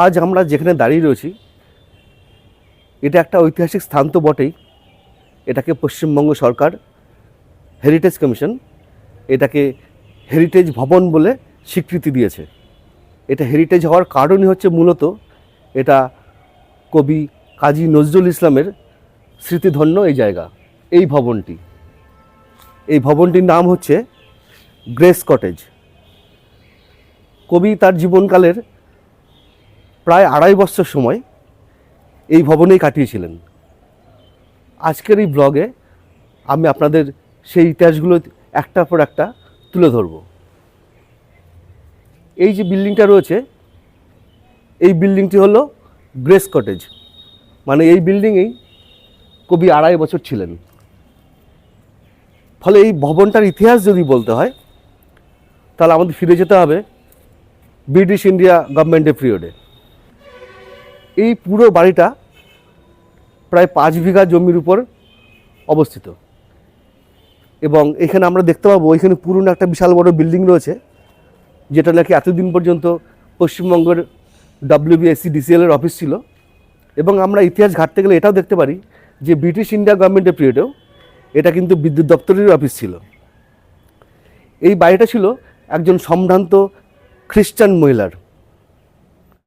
আজ আমরা যেখানে দাঁড়িয়ে রয়েছি, এটা একটা ঐতিহাসিক স্থান তো বটেই। এটাকে পশ্চিমবঙ্গ সরকার হেরিটেজ কমিশন এটাকে হেরিটেজ ভবন বলে স্বীকৃতি দিয়েছে। এটা হেরিটেজ হওয়ার কারণই হচ্ছে মূলত এটা কবি কাজী নজরুল ইসলামের স্মৃতিধন্য এই জায়গা, এই ভবনটি। এই ভবনটির নাম হচ্ছে গ্রেস কটেজ কবি তার জীবনকালের প্রায় আড়াই বছর সময় এই ভবনেই কাটিয়েছিলেন। আজকের এই ব্লগে আমি আপনাদের সেই ইতিহাসগুলো একটার পর একটা তুলে ধরব। এই যে বিল্ডিংটা রয়েছে, এই বিল্ডিংটি হলো গ্রেস কটেজ। মানে এই বিল্ডিংয়েই কবি আড়াই বছর ছিলেন। ফলে এই ভবনটার ইতিহাস যদি বলতে হয়, তাহলে আমাদের ফিরে যেতে হবে ব্রিটিশ ইন্ডিয়া গভর্নমেন্টের পিরিয়ডে এই পুরো বাড়িটা প্রায় পাঁচ বিঘা জমির উপর অবস্থিত। এবং এখানে আমরা দেখতে পাবো, এখানে পুরনো একটা বিশাল বড় বিল্ডিং রয়েছে, যেটা নাকি এতদিন পর্যন্ত পশ্চিমবঙ্গের ডাব্লিউবিএসসি ডিসিএল এর অফিস ছিল। এবং আমরা ইতিহাস ঘাটতে গেলে এটাও দেখতে পারি যে ব্রিটিশ ইন্ডিয়া গভর্নমেন্টের পিরিয়ডেও এটা কিন্তু বিদ্যুৎ দপ্তরের অফিস ছিল। এই বাড়িটা ছিল একজন সম্ভ্রান্ত খ্রিস্টান মহিলার।